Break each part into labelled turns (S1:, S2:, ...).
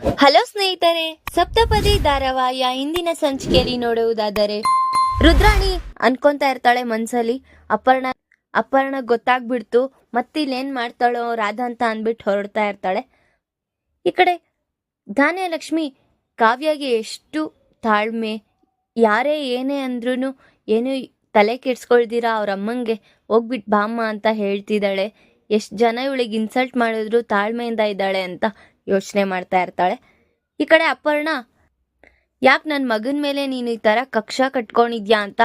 S1: Hello ಸ್ನೇಹಿತರೆ, ಸಪ್ತಪದಿ ಧಾರಾವಾಹಿಯ ಇಂದಿನ ಸಂಚಿಕೆಯಲ್ಲಿ ನೋಡುವುದಾದರೆ, ರುದ್ರಾಣಿ ಅನ್ಕೊಂತಾ ಇರ್ತಾಳೆ ಮನ್ಸಲ್ಲಿ. ಅಪರ್ಣ ಅಪರ್ಣ ಗೊತ್ತಾಗ್ಬಿಡ್ತು, ಮತ್ತಿಲ್ಲೇನ್ ಮಾಡ್ತಾಳೋ ರಾಧಾ ಅಂತ ಅಂದ್ಬಿಟ್ಟು ಹೊರಡ್ತಾ ಇರ್ತಾಳೆ. ಈ ಕಡೆ ಧಾನ್ಯಲಕ್ಷ್ಮಿ ಕಾವ್ಯಗೆ ಎಷ್ಟು ತಾಳ್ಮೆ, ಯಾರೇ ಏನೇ ಅಂದ್ರೂ ಏನು ತಲೆ ಕೆಡ್ಸ್ಕೊಳ್ದಿರಾ, ಅವ್ರ ಅಮ್ಮಂಗೆ ಹೋಗ್ಬಿಟ್ ಬಾಮ್ಮ ಅಂತ ಹೇಳ್ತಿದ್ದಾಳೆ. ಎಷ್ಟು ಜನ ಇವಳಿಗೆ ಇನ್ಸಲ್ಟ್ ಮಾಡಿದ್ರು ತಾಳ್ಮೆಯಿಂದ ಇದ್ದಾಳೆ ಅಂತ ಯೋಚನೆ ಮಾಡ್ತಾ ಇರ್ತಾಳೆ. ಈ ಕಡೆ ಅಪರ್ಣ, ಯಾಕೆ ನನ್ನ ಮಗನ ಮೇಲೆ ನೀನು ಈ ಥರ ಕಕ್ಷ ಕಟ್ಕೊಂಡಿದ್ಯಾ ಅಂತ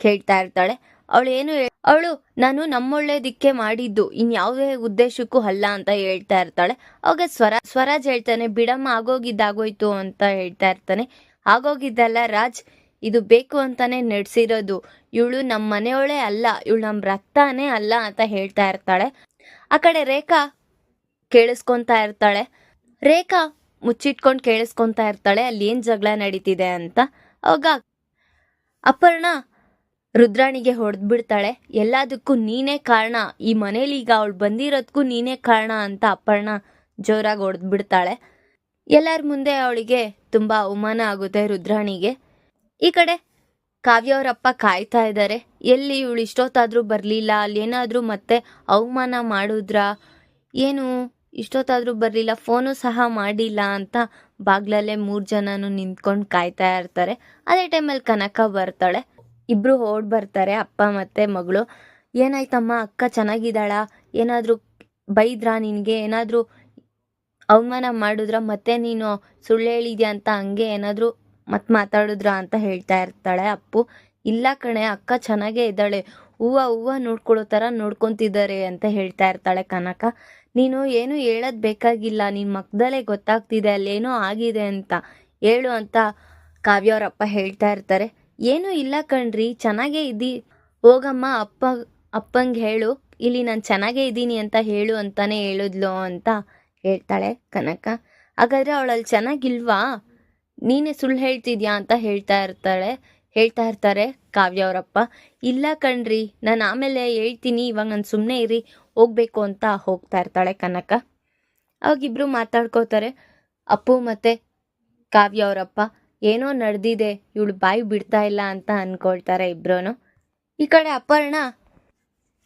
S1: ಕೇಳ್ತಾ ಇರ್ತಾಳೆ. ಅವಳು ಏನು ಅವಳು ನಾನು ನಮ್ಮೊಳ್ಳೇದಿಕ್ಕೆ ಮಾಡಿದ್ದು ಇನ್ಯಾವುದೇ ಉದ್ದೇಶಕ್ಕೂ ಅಲ್ಲ ಅಂತ ಹೇಳ್ತಾ ಇರ್ತಾಳೆ. ಅವಾಗ ಸ್ವರ, ಸ್ವರಾಜ್ ಹೇಳ್ತಾನೆ, ಬಿಡಮ್ಮ, ಆಗೋಗಿದ್ದಾಗೋಯ್ತು ಅಂತ ಹೇಳ್ತಾ ಇರ್ತಾನೆ. ಆಗೋಗಿದ್ದಲ್ಲ ರಾಜ್, ಇದು ಬೇಕು ಅಂತಾನೆ ನಡೆಸಿರೋದು. ಇವಳು ನಮ್ಮ ಮನೆಯವಳೇ ಅಲ್ಲ, ಇವಳು ನಮ್ಮ ರಕ್ತನೇ ಅಲ್ಲ ಅಂತ ಹೇಳ್ತಾ ಇರ್ತಾಳೆ. ಆ ಕಡೆ ರೇಖಾ ಕೇಳಿಸ್ಕೊಂತಾ ಇರ್ತಾಳೆ. ರೇಖಾ ಮುಚ್ಚಿಟ್ಕೊಂಡು ಕೇಳಿಸ್ಕೊಂತಾ ಇರ್ತಾಳೆ, ಅಲ್ಲಿ ಏನು ಜಗಳ ನಡೀತಿದೆ ಅಂತ. ಅವಾಗ ಅಪರ್ಣ ರುದ್ರಾಣಿಗೆ ಹೊಡೆದ್ಬಿಡ್ತಾಳೆ, ಎಲ್ಲದಕ್ಕೂ ನೀನೇ ಕಾರಣ, ಈ ಮನೇಲಿ ಈಗ ಅವಳು ಬಂದಿರೋದಕ್ಕೂ ನೀನೇ ಕಾರಣ ಅಂತ ಅಪರ್ಣ ಜೋರಾಗಿ ಹೊಡೆದ್ಬಿಡ್ತಾಳೆ. ಎಲ್ಲರ ಮುಂದೆ ಅವಳಿಗೆ ತುಂಬ ಅವಮಾನ ಆಗುತ್ತೆ ರುದ್ರಾಣಿಗೆ. ಈ ಕಡೆ ಕಾವ್ಯ ಅವರಪ್ಪ ಕಾಯ್ತಾ ಇದ್ದಾರೆ ಎಲ್ಲಿ ಇವಳು ಇಷ್ಟೊತ್ತಾದರೂ ಬರಲಿಲ್ಲ ಅಲ್ಲೇನಾದರೂ ಮತ್ತೆ ಅವಮಾನ ಮಾಡಿದ್ರಾ, ಏನು ಇಷ್ಟೊತ್ತಾದರೂ ಬರಲಿಲ್ಲ, ಫೋನು ಸಹ ಮಾಡಿಲ್ಲ ಅಂತ ಬಾಗ್ಲಲ್ಲೇ ಮೂರು ಜನನು ನಿಂತ್ಕೊಂಡು ಕಾಯ್ತಾ ಇರ್ತಾರೆ. ಅದೇ ಟೈಮಲ್ಲಿ ಕನಕ ಬರ್ತಾಳೆ. ಇಬ್ಬರು ಓಡ್ ಬರ್ತಾರೆ, ಅಪ್ಪ ಮತ್ತು ಮಗಳು. ಏನಾಯ್ತಮ್ಮ, ಅಕ್ಕ ಚೆನ್ನಾಗಿದ್ದಾಳ? ಏನಾದರೂ ಬೈದ್ರಾ ನಿನಗೆ? ಏನಾದರೂ ಅವಮಾನ ಮಾಡಿದ್ರ? ಮತ್ತೆ ನೀನು ಸುಳ್ಳು ಹೇಳಿದ್ಯಾ ಅಂತ ಹಂಗೆ ಏನಾದರೂ ಮತ್ತೆ ಮಾತಾಡಿದ್ರ ಅಂತ ಹೇಳ್ತಾ ಇರ್ತಾಳೆ ಅಪ್ಪು. ಇಲ್ಲ ಕಣೆ, ಅಕ್ಕ ಚೆನ್ನಾಗೇ ಇದ್ದಾಳೆ. ಹೂವು, ಹೂವ ನೋಡ್ಕೊಳ್ಳೋ ಥರ ನೋಡ್ಕೊತಿದ್ದಾರೆ ಅಂತ ಹೇಳ್ತಾ ಇರ್ತಾಳೆ ಕನಕ. ನೀನು ಏನು ಹೇಳೋದು ಬೇಕಾಗಿಲ್ಲ ನಿನ್ನ ಮಕ್ಕದಲ್ಲೇ ಗೊತ್ತಾಗ್ತಿದೆ, ಅಲ್ಲೇನೋ ಆಗಿದೆ ಅಂತ ಹೇಳು ಅಂತ ಕಾವ್ಯ ಅವರಪ್ಪ ಹೇಳ್ತಾ ಇರ್ತಾರೆ. ಏನೂ ಇಲ್ಲ ಕಣ್ರಿ, ಚೆನ್ನಾಗೇ ಇದ್ದಿ, ಹೋಗಮ್ಮ, ಅಪ್ಪ, ಅಪ್ಪಂಗೆ ಹೇಳು, ಇಲ್ಲಿ ನಾನು ಚೆನ್ನಾಗೇ ಇದ್ದೀನಿ ಅಂತ ಹೇಳು ಅಂತಾನೆ ಹೇಳಿದ್ಲು ಅಂತ ಹೇಳ್ತಾಳೆ ಕನಕ. ಹಾಗಾದ್ರೆ ಅವಳಲ್ಲಿ ಚೆನ್ನಾಗಿಲ್ವಾ? ನೀನೇ ಸುಳ್ಳು ಹೇಳ್ತಿದ್ಯಾ ಅಂತ ಹೇಳ್ತಾ ಇರ್ತಾಳೆ. ಹೇಳ್ತಾ ಇರ್ತಾರೆ ಕಾವ್ಯ ಅವರಪ್ಪ. ಇಲ್ಲ ಕಣ್ರಿ, ನಾನು ಆಮೇಲೆ ಹೇಳ್ತೀನಿ, ಇವಾಗ ನಾನು ಸುಮ್ಮನೆ ಇರಿ, ಹೋಗ್ಬೇಕು ಅಂತ ಹೋಗ್ತಾ ಇರ್ತಾಳೆ ಕನಕ. ಅವಾಗಿಬ್ರು ಮಾತಾಡ್ಕೋತಾರೆ, ಅಪ್ಪು ಮತ್ತೆ ಕಾವ್ಯ ಅವರಪ್ಪ, ಏನೋ ನಡೆದಿದೆ, ಇವಳು ಬಾಯಿ ಬಿಡ್ತಾ ಇಲ್ಲ ಅಂತ ಅಂದ್ಕೊಳ್ತಾರೆ ಇಬ್ರು ಈ ಕಡೆ ಅಪರ್ಣ,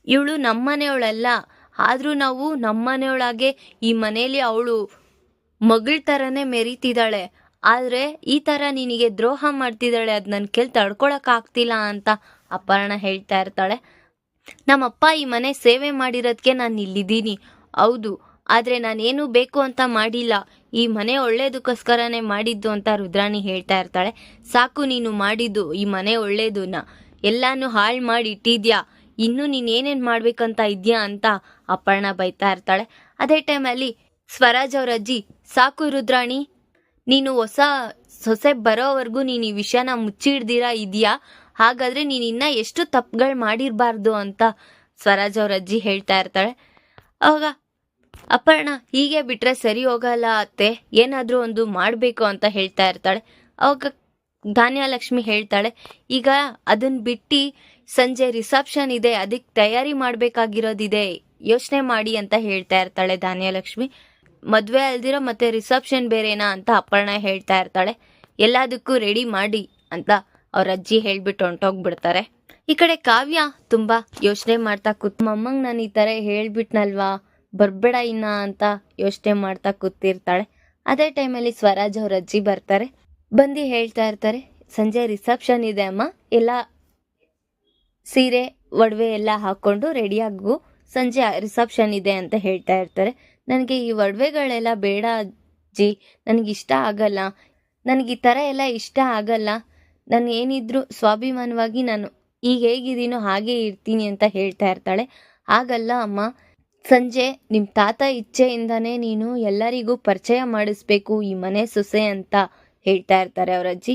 S1: ಇವಳು ನಮ್ಮನೆಯವಳಲ್ಲ, ಆದರೂ ನಾವು ನಮ್ಮನೆಯೊಳಗೆ ಈ ಮನೇಲಿ ಅವಳು ಮಗಳ ಥರನೇ ಮೆರೀತಿದ್ದಾಳೆ. ಆದರೆ ಈ ಥರ ನಿನಗೆ ದ್ರೋಹ ಮಾಡ್ತಿದ್ದಾಳೆ, ಅದು ನನ್ನ ಕೆಲ್ ತಡ್ಕೊಳಕ್ಕಾಗ್ತಿಲ್ಲ ಅಂತ ಅಪರ್ಣ ಹೇಳ್ತಾ ಇರ್ತಾಳೆ. ನಮ್ಮಪ್ಪ ಈ ಮನೆ ಸೇವೆ ಮಾಡಿರೋದಕ್ಕೆ ನಾನು ಇಲ್ಲಿದ್ದೀನಿ. ಹೌದು, ಆದರೆ ನಾನೇನು ಬೇಕು ಅಂತ ಮಾಡಿಲ್ಲ. ಈ ಮನೆ ಒಳ್ಳೇದಕ್ಕೋಸ್ಕರನೇ ಮಾಡಿದ್ದು ಅಂತ ರುದ್ರಾಣಿ ಹೇಳ್ತಾ ಇರ್ತಾಳೆ. ಸಾಕು ನೀನು ಮಾಡಿದ್ದು, ಈ ಮನೆ ಒಳ್ಳೇದನ್ನ. ಎಲ್ಲಾನು ಹಾಳು ಮಾಡಿ ಇಟ್ಟಿದ್ಯಾ ಇನ್ನೂ ನೀನು ಏನೇನು ಮಾಡ್ಬೇಕಂತ ಇದೆಯಾ ಅಂತ ಅಪರ್ಣ ಬೈತಾ ಇರ್ತಾಳೆ. ಅದೇ ಟೈಮಲ್ಲಿ ಸ್ವರಾಜ್ ಅವ್ರ ಅಜ್ಜಿ, ಸಾಕು ರುದ್ರಾಣಿ ನೀನು ಹೊಸ ಸೊಸೆ ಬರೋವರೆಗೂ ನೀನು ಈ ವಿಷಯನ ಮುಚ್ಚಿಡ್ದಿರಾ, ಇದೆಯಾ? ಹಾಗಾದ್ರೆ ನೀನು ಇನ್ನ ಎಷ್ಟು ತಪ್ಪುಗಳು ಮಾಡಿರಬಾರ್ದು ಅಂತ ಸ್ವರಾಜ್ ಅವ್ರ ಅಜ್ಜಿ ಹೇಳ್ತಾ ಇರ್ತಾಳೆ. ಅವಾಗ ಅಪರ್ಣ ಹೀಗೆ ಬಿಟ್ರೆ ಸರಿ ಹೋಗಲ್ಲ ಅತ್ತೆ, ಏನಾದರೂ ಒಂದು ಮಾಡಬೇಕು ಅಂತ ಹೇಳ್ತಾ ಇರ್ತಾಳೆ. ಅವಾಗ ಧಾನ್ಯಲಕ್ಷ್ಮಿ ಹೇಳ್ತಾಳೆ, ಈಗ ಅದನ್ನ ಬಿಟ್ಟು ಸಂಜೆ ರಿಸೆಪ್ಷನ್ ಇದೆ ಅದಕ್ಕೆ ತಯಾರಿ ಮಾಡಬೇಕಾಗಿರೋದಿದೆ, ಯೋಚನೆ ಮಾಡಿ ಅಂತ ಹೇಳ್ತಾ ಇರ್ತಾಳೆ ಧಾನ್ಯಲಕ್ಷ್ಮಿ. ಮದುವೆ ಅಲ್ದಿರೋ ಮತ್ತೆ ರಿಸೆಪ್ಷನ್ ಬೇರೆನಾ ಅಂತ ಅಪ್ಪಣ್ಣ ಹೇಳ್ತಾ ಇರ್ತಾಳೆ. ಎಲ್ಲದಕ್ಕೂ ರೆಡಿ ಮಾಡಿ ಅಂತ ಅವ್ರ ಅಜ್ಜಿ ಹೇಳ್ಬಿಟ್ಟು ಹೊಂಟೋಗ್ಬಿಡ್ತಾರೆ. ಈ ಕಡೆ ಕಾವ್ಯ ತುಂಬಾ ಯೋಚನೆ ಮಾಡ್ತಾ ಕೂತ್ ಅಮ್ಮಂಗ್ ನಾನು ಈ ಥರ ಹೇಳ್ಬಿಟ್ನಲ್ವಾ? ಬರ್ಬೇಡ ಇನ್ನ ಅಂತ ಯೋಚನೆ ಮಾಡ್ತಾ ಕೂತಿರ್ತಾಳೆ. ಅದೇ ಟೈಮಲ್ಲಿ ಸ್ವರಾಜ್ ಅವ್ರ ಅಜ್ಜಿ ಬರ್ತಾರೆ. ಬಂದು ಹೇಳ್ತಾ ಇರ್ತಾರೆ, ಸಂಜೆ ರಿಸೆಪ್ಷನ್ ಇದೆ ಅಮ್ಮ. ಎಲ್ಲ ಸೀರೆ, ಒಡವೆ ಎಲ್ಲ ಹಾಕ್ಕೊಂಡು ರೆಡಿಯಾಗು ಸಂಜೆ ರಿಸೆಪ್ಷನ್ ಇದೆ ಅಂತ ಹೇಳ್ತಾ ಇರ್ತಾರೆ. ನನಗೆ ಈ ಒಡವೆಗಳೆಲ್ಲ ಬೇಡ ಅಜ್ಜಿ. ನನಗೆ ಇಷ್ಟ ಆಗಲ್ಲ. ನನಗೆ ಈ ಥರ ಎಲ್ಲ ಇಷ್ಟ ಆಗಲ್ಲ. ನಾನು ಏನಿದ್ರು ಸ್ವಾಭಿಮಾನವಾಗಿ ನಾನು ಈಗ ಹೇಗಿದ್ದೀನೋ ಹಾಗೆ ಇರ್ತೀನಿ ಅಂತ ಹೇಳ್ತಾ ಇರ್ತಾಳೆ. ಹಾಗಲ್ಲ ಅಮ್ಮ. ಸಂಜೆ ನಿಮ್ಮ ತಾತ ಇಚ್ಛೆಯಿಂದನೇ ನೀನು ಎಲ್ಲರಿಗೂ ಪರಿಚಯ ಮಾಡಿಸ್ಬೇಕು ಈ ಮನೆ ಸೊಸೆ ಅಂತ ಹೇಳ್ತಾ ಇರ್ತಾರೆ ಅವರ ಅಜ್ಜಿ.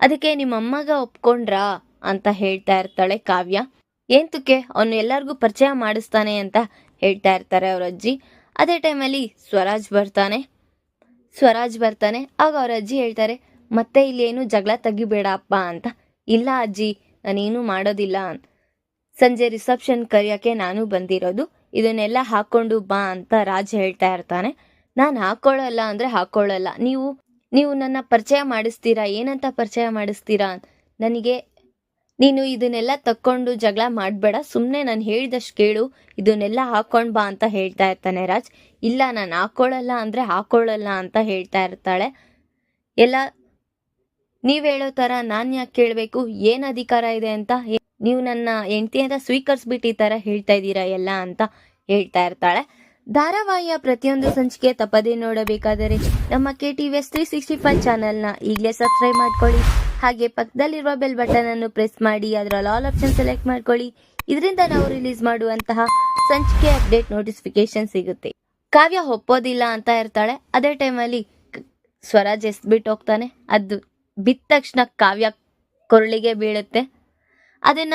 S1: ಅದಕ್ಕೆ ನಿಮ್ಮ ಅಮ್ಮಗ ಒಪ್ಕೊಂಡ್ರಾ ಅಂತ ಹೇಳ್ತಾ ಇರ್ತಾಳೆ ಕಾವ್ಯ. ಏಂತಕ್ಕೆ ಅವನು ಎಲ್ಲರಿಗೂ ಪರಿಚಯ ಮಾಡಿಸ್ತಾನೆ ಅಂತ ಹೇಳ್ತಾ ಇರ್ತಾರೆ ಅವರ ಅಜ್ಜಿ. ಅದೇ ಟೈಮಲ್ಲಿ ಸ್ವರಾಜ್ ಬರ್ತಾನೆ. ಸ್ವರಾಜ್ ಬರ್ತಾನೆ. ಆಗ ಅವ್ರ ಅಜ್ಜಿ ಹೇಳ್ತಾರೆ, ಮತ್ತೆ ಇಲ್ಲಿ ಏನು ಜಗಳ ತೆಗಿಬೇಡ ಅಪ್ಪ ಅಂತ. ಇಲ್ಲ ಅಜ್ಜಿ, ನಾನೇನು ಮಾಡೋದಿಲ್ಲ ಸಂಜೆ ರಿಸೆಪ್ಷನ್ ಕರೆಯೋಕ್ಕೆ ನಾನು ಬಂದಿರೋದು. ಇದನ್ನೆಲ್ಲ ಹಾಕ್ಕೊಂಡು ಬಾ ಅಂತ ರಾಜ್ ಹೇಳ್ತಾ ಇರ್ತಾನೆ. ನಾನು ಹಾಕೊಳ್ಳಲ್ಲ ಅಂದರೆ ಹಾಕೊಳ್ಳಲ್ಲ. ನೀವು ನೀವು ನನ್ನ ಪರಿಚಯ ಮಾಡಿಸ್ತೀರಾ? ಏನಂತ ಪರಿಚಯ ಮಾಡಿಸ್ತೀರಾ? ನನಗೆ ನೀನು ಇದನ್ನೆಲ್ಲ ತಕ್ಕೊಂಡು ಜಗಳ ಮಾಡಬೇಡ. ಸುಮ್ಮನೆ ನಾನು ಹೇಳಿದಷ್ಟು ಕೇಳು. ಇದನ್ನೆಲ್ಲ ಹಾಕೊಂಡ್ ಬಾ ಅಂತ ಹೇಳ್ತಾ ಇರ್ತಾನೆ ರಾಜ್. ಇಲ್ಲ, ನಾನು ಹಾಕೊಳ್ಳಲ್ಲ ಅಂದರೆ ಹಾಕೊಳ್ಳಲ್ಲ ಅಂತ ಹೇಳ್ತಾ ಇರ್ತಾಳೆ. ಎಲ್ಲ, ನೀವು ಹೇಳೋ ಥರ ನಾನು ಯಾಕೆ ಕೇಳಬೇಕು? ಏನು ಅಧಿಕಾರ ಇದೆ ಅಂತ? ನೀವು ನನ್ನ ಹೆಂಡತಿ ಅಂತ ಸ್ವೀಕರಿಸ್ಬಿಟ್ಟು ಈ ಥರ ಹೇಳ್ತಾ ಇದ್ದೀರಾ ಎಲ್ಲ ಅಂತ ಹೇಳ್ತಾ ಇರ್ತಾಳೆ. ಧಾರಾವಾಹಿಯ ಪ್ರತಿಯೊಂದು ಸಂಚಿಕೆ ತಪ್ಪದೇ ನೋಡಬೇಕಾದರೆ ನಮ್ಮ K T V S three sixty five ಚಾನಲ್ನ ಈಗಲೇ ಸಬ್ಸ್ಕ್ರೈಬ್ ಮಾಡ್ಕೊಳ್ಳಿ. ಹಾಗೆ ಪಕ್ಕದಲ್ಲಿರುವ ಬೆಲ್ ಬಟನ್ ಅನ್ನು ಪ್ರೆಸ್ ಮಾಡಿ, ಅದರಲ್ಲಿ ಆಲ್ ಆಪ್ಷನ್ ಸೆಲೆಕ್ಟ್ ಮಾಡ್ಕೊಳ್ಳಿ. ಇದರಿಂದ ನಾವು ರಿಲೀಸ್ ಮಾಡುವಂತಹ ಸಂಚಿಕೆ ಅಪ್ಡೇಟ್ ನೋಟಿಫಿಕೇಶನ್ ಸಿಗುತ್ತೆ. ಕಾವ್ಯ ಒಪ್ಪೋದಿಲ್ಲ ಅಂತ ಇರ್ತಾಳೆ. ಅದೇ ಟೈಮಲ್ಲಿ ಸ್ವರಾಜ್ ಎಸ್ಬಿಟ್ಟು ಹೋಗ್ತಾನೆ. ಅದು ಬಿದ್ದ ತಕ್ಷಣ ಕಾವ್ಯ ಕೊರಳಿಗೆ ಬೀಳುತ್ತೆ. ಅದನ್ನ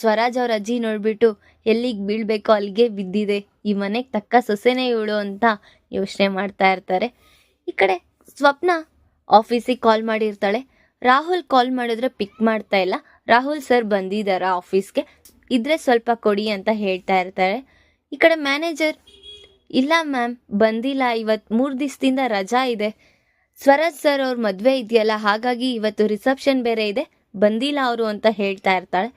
S1: ಸ್ವರಾಜ್ ಅವ್ರ ಅಜ್ಜಿ ನೋಡ್ಬಿಟ್ಟು, ಎಲ್ಲಿಗೆ ಬೀಳ್ಬೇಕೋ? ಅಲ್ಲಿಗೆ ಬಿದ್ದಿದೆ. ಈ ಮನೆಗೆ ತಕ್ಕ ಸೊಸೆನೇ ಇವಳು ಅಂತ ಯೋಚನೆ ಮಾಡ್ತಾ ಇರ್ತಾರೆ. ಈ ಕಡೆ ಸ್ವಪ್ನ ಆಫೀಸಿಗೆ ಕಾಲ್ ಮಾಡಿರ್ತಾಳೆ. ರಾಹುಲ್ ಕಾಲ್ ಮಾಡಿದ್ರೆ ಪಿಕ್ ಮಾಡ್ತಾ ಇಲ್ಲ. ರಾಹುಲ್ ಸರ್ ಬಂದಿದ್ದಾರಾ ಆಫೀಸ್ಗೆ? ಇದ್ರೆ ಸ್ವಲ್ಪ ಕೊಡಿ ಅಂತ ಹೇಳ್ತಾ ಇರ್ತಾರೆ. ಈ ಕಡೆ ಮ್ಯಾನೇಜರ್, ಇಲ್ಲ ಮ್ಯಾಮ್, ಬಂದಿಲ್ಲ. ಇವತ್ತು ಮೂರು ದಿವಸದಿಂದ ರಜಾ ಇದೆ. ಸ್ವರಾಜ್ ಸರ್ ಅವ್ರ ಮದುವೆ ಇದೆಯಲ್ಲ, ಹಾಗಾಗಿ ಇವತ್ತು ರಿಸೆಪ್ಷನ್ ಬೇರೆ ಇದೆ. ಬಂದಿಲ್ಲ ಅವರು ಅಂತ ಹೇಳ್ತಾ ಇರ್ತಾಳೆ.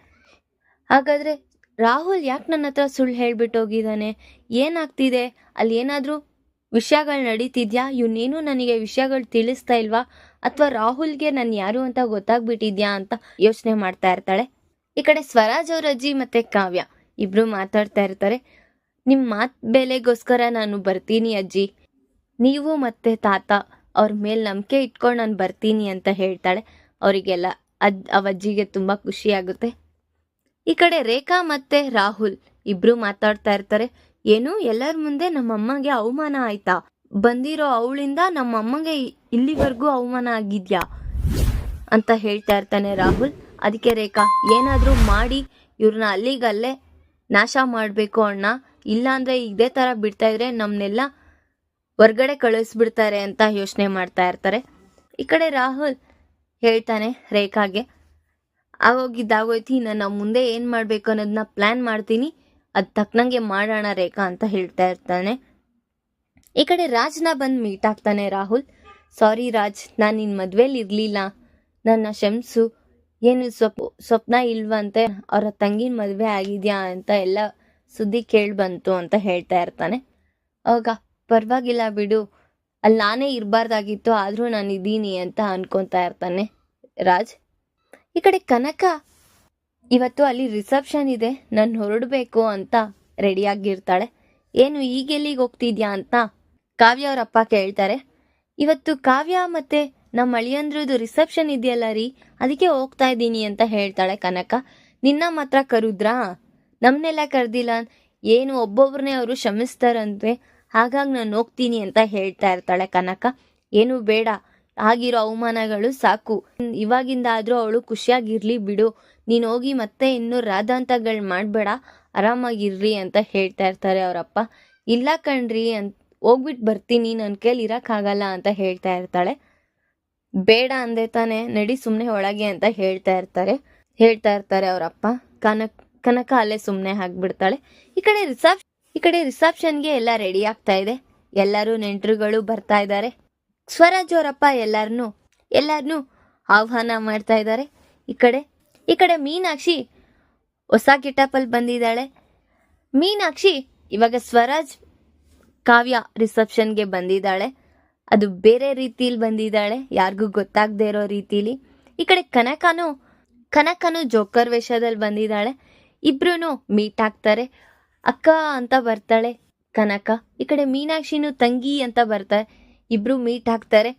S1: ಹಾಗಾದರೆ ರಾಹುಲ್ ಯಾಕೆ ನನ್ನ ಹತ್ರ ಸುಳ್ಳು ಹೇಳ್ಬಿಟ್ಟು ಹೋಗಿದ್ದಾನೆ ಏನಾಗ್ತಿದೆ? ಅಲ್ಲಿ ಏನಾದರೂ ವಿಷಯಗಳು ನಡೀತಿದ್ಯಾ? ಇವನೇನು ನನಗೆ ವಿಷಯಗಳು ತಿಳಿಸ್ತಾ ಇಲ್ವಾ? ಅಥವಾ ರಾಹುಲ್ಗೆ ನಾನು ಯಾರು ಅಂತ ಗೊತ್ತಾಗ್ಬಿಟ್ಟಿದ್ಯಾ ಅಂತ ಯೋಚನೆ ಮಾಡ್ತಾ ಇರ್ತಾಳೆ. ಈ ಕಡೆ ಸ್ವರಾಜ್ ಅವ್ರ ಅಜ್ಜಿ ಮತ್ತೆ ಕಾವ್ಯ ಇಬ್ರು ಮಾತಾಡ್ತಾ ಇರ್ತಾರೆ. ನಿಮ್ಮ ಮಾತು ಬೆಲೆಗೋಸ್ಕರ ನಾನು ಬರ್ತೀನಿ ಅಜ್ಜಿ. ನೀವು ಮತ್ತೆ ತಾತ ಅವ್ರ ಮೇಲೆ ನಂಬಿಕೆ ಇಟ್ಕೊಂಡು ನಾನು ಬರ್ತೀನಿ ಅಂತ ಹೇಳ್ತಾಳೆ. ಅವರಿಗೆಲ್ಲ ಅದ್ ಅವಜ್ಜಿಗೆ ತುಂಬ ಖುಷಿ ಆಗುತ್ತೆ. ಈ ಕಡೆ ರೇಖಾ ಮತ್ತೆ ರಾಹುಲ್ ಇಬ್ರು ಮಾತಾಡ್ತಾ ಇರ್ತಾರೆ. ಏನು? ಎಲ್ಲರ ಮುಂದೆ ನಮ್ಮಮ್ಮಗೆ ಅವಮಾನ ಆಯ್ತಾ? ಬಂದಿರೋ ಅವಳಿಂದ ನಮ್ಮಮ್ಮಗೆ ಇಲ್ಲಿವರೆಗೂ ಅವಮಾನ ಆಗಿದ್ಯಾ? ಅಂತ ಹೇಳ್ತಾ ಇರ್ತಾನೆ ರಾಹುಲ್. ಅದಕ್ಕೆ ರೇಖಾ, ಏನಾದರೂ ಮಾಡಿ ಇವ್ರನ್ನ ಅಲ್ಲಿಗಲ್ಲೇ ನಾಶ ಮಾಡಬೇಕು ಅಣ್ಣ. ಇಲ್ಲಾಂದ್ರೆ ಇದೇ ಥರ ಬಿಡ್ತಾ ಇದ್ರೆ ನಮ್ಮನ್ನೆಲ್ಲ ಹೊರ್ಗಡೆ ಕಳಿಸ್ಬಿಡ್ತಾರೆ ಅಂತ ಯೋಚನೆ ಮಾಡ್ತಾ ಇರ್ತಾರೆ. ಈ ಕಡೆ ರಾಹುಲ್ ಹೇಳ್ತಾನೆ ರೇಖಾಗೆ, ಆಗೋಗಿದ್ದಾಗೋಯ್ತು ನಾನು ಮುಂದೆ ಏನು ಮಾಡಬೇಕು ಅನ್ನೋದನ್ನ ಪ್ಲ್ಯಾನ್ ಮಾಡ್ತೀನಿ. ಅದು ತಕ್ಕನಂಗೆ ಮಾಡೋಣ ರೇಖಾ ಅಂತ ಹೇಳ್ತಾ ಇರ್ತಾನೆ. ಈ ಕಡೆ ರಾಜ್ನ ಬಂದು ಮೀಟ್ ಆಗ್ತಾನೆ ರಾಹುಲ್. ಸಾರಿ ರಾಜ್, ನಾನು ನಿನ್ನ ಮದುವೆಲಿ ಇರಲಿಲ್ಲ. ನನ್ನ ಶಂಸು ಏನು ಸ್ವಪ್, ಸ್ವಪ್ನ ಇಲ್ವಂತೆ, ಅವರ ತಂಗಿನ ಮದುವೆ ಆಗಿದ್ಯಾ ಅಂತ ಎಲ್ಲ ಸುದ್ದಿ ಕೇಳಿ ಬಂತು ಅಂತ ಹೇಳ್ತಾ ಇರ್ತಾನೆ. ಆಗ ಪರವಾಗಿಲ್ಲ ಬಿಡು ಅಲ್ಲಿ ನಾನೇ ಇರಬಾರ್ದಾಗಿತ್ತು, ಆದರೂ ನಾನು ಇದ್ದೀನಿ ಅಂತ ಅನ್ಕೊತಾ ಇರ್ತಾನೆ ರಾಜ್. ಈ ಕಡೆ ಕನಕ ಇವತ್ತು ಅಲ್ಲಿ ರಿಸೆಪ್ಷನ್ ಇದೆ, ನಾನು ಹೊರಡಬೇಕು ಅಂತ ರೆಡಿಯಾಗಿರ್ತಾಳೆ. ಏನು ಈಗೆಲ್ಲಿಗೆ ಹೋಗ್ತಿದ್ಯಾ ಅಂತ ಕಾವ್ಯ ಅವ್ರ ಅಪ್ಪ ಕೇಳ್ತಾರೆ. ಇವತ್ತು ಕಾವ್ಯ ಮತ್ತೆ ನಮ್ಮ ಅಳಿಯಂದ್ರದ್ದು ರಿಸೆಪ್ಷನ್ ಇದೆಯಲ್ಲ ರೀ, ಅದಕ್ಕೆ ಹೋಗ್ತಾ ಇದ್ದೀನಿ ಅಂತ ಹೇಳ್ತಾಳೆ ಕನಕ. ನಿನ್ನ ಮಾತ್ರ ಕರುದ್ರಾ? ನಮ್ಮನ್ನೆಲ್ಲ ಕರೆದಿಲ್ಲ. ಏನು ಒಬ್ಬೊಬ್ರನ್ನೇ ಅವರು ಶ್ರಮಿಸ್ತಾರಂತೆ ಹಾಗಾಗಿ ನಾನು ಹೋಗ್ತೀನಿ ಅಂತ ಹೇಳ್ತಾ ಇರ್ತಾಳೆ ಕನಕ. ಏನು ಬೇಡ ಆಗಿರೋ ಅವಮಾನಗಳು ಸಾಕು. ಇವಾಗಿಂದ ಆದ್ರೂ ಅವಳು ಖುಷಿಯಾಗಿರ್ಲಿ ಬಿಡು. ನೀನು ಹೋಗಿ ಮತ್ತೆ ಇನ್ನು ರಾಧಾಂತಗಳು ಮಾಡಬೇಡ. ಆರಾಮಾಗಿರ್ರಿ ಅಂತ ಹೇಳ್ತಾ ಇರ್ತಾರೆ ಅವರಪ್ಪ. ಇಲ್ಲ ಕಣ್ರಿ ಅಂತ ಹೋಗ್ಬಿಟ್ಟು ಬರ್ತೀನಿ ನನ್ನ ಕೈಲಿ ಇರೋಕ್ಕಾಗಲ್ಲ ಅಂತ ಹೇಳ್ತಾ ಇರ್ತಾಳೆ. ಬೇಡ ಅಂದೆ ತಾನೆ, ನಡಿ ಸುಮ್ಮನೆ ಒಳಗೆ ಅಂತ ಹೇಳ್ತಾ ಇರ್ತಾರೆ. ಹೇಳ್ತಾ ಇರ್ತಾರೆ ಅವರಪ್ಪ. ಕನಕ್, ಕನಕ ಅಲ್ಲೇ ಸುಮ್ಮನೆ ಹಾಕ್ಬಿಡ್ತಾಳೆ ಈ ಕಡೆ ರಿಸೆಪ್ ಈ ಕಡೆ ರಿಸೆಪ್ಷನ್ಗೆ ಎಲ್ಲ ರೆಡಿ ಆಗ್ತಾ ಇದೆ. ಎಲ್ಲರೂ ನೆಂಟರುಗಳು ಬರ್ತಾ ಇದ್ದಾರೆ. ಸ್ವರಾಜ್ ಅವರಪ್ಪ ಎಲ್ಲರನ್ನೂ ಎಲ್ಲರನ್ನೂ ಆಹ್ವಾನ ಮಾಡ್ತಾ ಇದ್ದಾರೆ. ಈ ಕಡೆ ಈ ಕಡೆ ಮೀನಾಕ್ಷಿ ಹೊಸ ಗೆಟಪಲ್ಲಿ ಬಂದಿದ್ದಾಳೆ. ಮೀನಾಕ್ಷಿ ಇವಾಗ ಸ್ವರಾಜ್ ಕಾವ್ಯ ರಿಸೆಪ್ಷನ್ಗೆ ಬಂದಿದ್ದಾಳೆ. ಅದು ಬೇರೆ ರೀತಿಲಿ ಬಂದಿದ್ದಾಳೆ. ಯಾರಿಗೂ ಗೊತ್ತಾಗದೇ ಇರೋ ರೀತಿಲಿ. ಈ ಕಡೆ ಕನಕನು ಕನಕನು ಜೋಕರ್ ವೇಷದಲ್ಲಿ ಬಂದಿದ್ದಾಳೆ. ಇಬ್ರು ಮೀಟ್ ಆಗ್ತಾರೆ. ಅಕ್ಕ ಅಂತ ಬರ್ತಾಳೆ ಕನಕ. ಈ ಕಡೆ ಮೀನಾಕ್ಷಿನೂ ತಂಗಿ ಅಂತ ಬರ್ತಾರೆ ಇಬ್ರು ಮೀಟ್ ಆಗ್ತಾರೆ.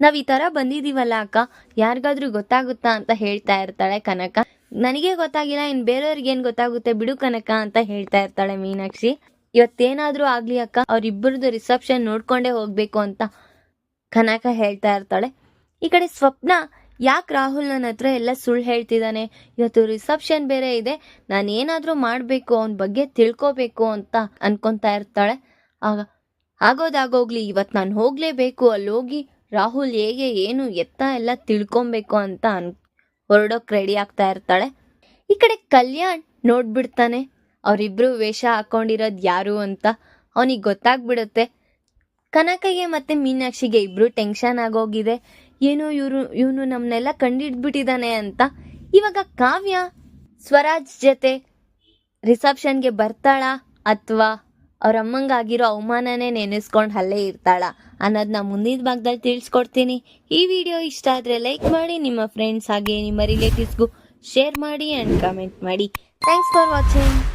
S1: ನಾವ್ ಈ ತರ ಬಂದಿದೀವಲ್ಲ ಅಕ್ಕ? ಯಾರಿಗಾದ್ರೂ ಗೊತ್ತಾಗುತ್ತಾ ಅಂತ ಹೇಳ್ತಾ ಇರ್ತಾಳೆ ಕನಕ. ನನಗೆ ಗೊತ್ತಾಗಿಲ್ಲ, ಇನ್ ಬೇರೆಯವ್ರಿಗೆ ಏನ್ ಗೊತ್ತಾಗುತ್ತೆ ಬಿಡು ಕನಕ ಅಂತ ಹೇಳ್ತಾ ಇರ್ತಾಳೆ ಮೀನಾಕ್ಷಿ. ಇವತ್ತೇನಾದ್ರೂ ಆಗ್ಲಿ ಅಕ್ಕ ಅವ್ರಿಬ್ಬರದು ರಿಸೆಪ್ಷನ್ ನೋಡ್ಕೊಂಡೇ ಹೋಗ್ಬೇಕು ಅಂತ ಕನಕ ಹೇಳ್ತಾ ಇರ್ತಾಳೆ. ಈ ಕಡೆ ಸ್ವಪ್ನ, ಯಾಕೆ ರಾಹುಲ್ ನನ್ನ ಹತ್ರ ಎಲ್ಲ ಸುಳ್ಳು ಹೇಳ್ತಿದ್ದಾನೆ ಇವತ್ತು ರಿಸೆಪ್ಷನ್ ಬೇರೆ ಇದೆ ನಾನು ಏನಾದರೂ ಮಾಡಬೇಕು, ಅವನ ಬಗ್ಗೆ ತಿಳ್ಕೋಬೇಕು ಅಂತ ಅನ್ಕೊತಾ ಇರ್ತಾಳೆ. ಆಗ ಆಗೋದಾಗೋಗ್ಲಿ ಇವತ್ತು ನಾನು ಹೋಗಲೇಬೇಕು. ಅಲ್ಲಿ ಹೋಗಿ ರಾಹುಲ್ ಹೇಗೆ, ಏನು, ಎತ್ತ ಎಲ್ಲ ತಿಳ್ಕೊಬೇಕು ಅಂತ ಅನ್, ಹೊರಡೋಕೆ ರೆಡಿ ಆಗ್ತಾ ಇರ್ತಾಳೆ. ಈ ಕಡೆ ಕಲ್ಯಾಣ್ ನೋಡ್ಬಿಡ್ತಾನೆ. ಅವರಿಬ್ರು ವೇಷ ಹಾಕೊಂಡಿರೋದು ಯಾರು ಅಂತ ಅವನಿಗೆ ಗೊತ್ತಾಗ್ಬಿಡುತ್ತೆ. ಕನಕಗೆ ಮತ್ತೆ ಮೀನಾಕ್ಷಿಗೆ ಇಬ್ರು ಟೆನ್ಷನ್ ಆಗೋಗಿದೆ. ಏನು ಇವರು, ಇವನು ನಮ್ಮನ್ನೆಲ್ಲ ಕಂಡಿಡ್ಬಿಟ್ಟಿದ್ದಾನೆ ಅಂತ. ಇವಾಗ ಕಾವ್ಯ, ಸ್ವರಾಜ್ ಜೊತೆ ರಿಸೆಪ್ಷನ್ಗೆ ಬರ್ತಾಳಾ ಅಥವಾ ಅವ್ರ ಅಮ್ಮಂಗಾಗಿರೋ ಅವಮಾನನೇ ನೆನೆಸ್ಕೊಂಡು ಅಲ್ಲೇ ಇರ್ತಾಳ. ಅನ್ನೋದನ್ನ ಮುಂದಿನ ಭಾಗದಲ್ಲಿ ತಿಳಿಸ್ಕೊಡ್ತೀನಿ. ಈ ವಿಡಿಯೋ ಇಷ್ಟ ಆದರೆ ಲೈಕ್ ಮಾಡಿ, ನಿಮ್ಮ ಫ್ರೆಂಡ್ಸ್ ಹಾಗೆ ನಿಮ್ಮ ರಿಲೇಟಿವ್ಸ್ಗೂ ಶೇರ್ ಮಾಡಿ ಆ್ಯಂಡ್ ಕಮೆಂಟ್ ಮಾಡಿ. Thanks for watching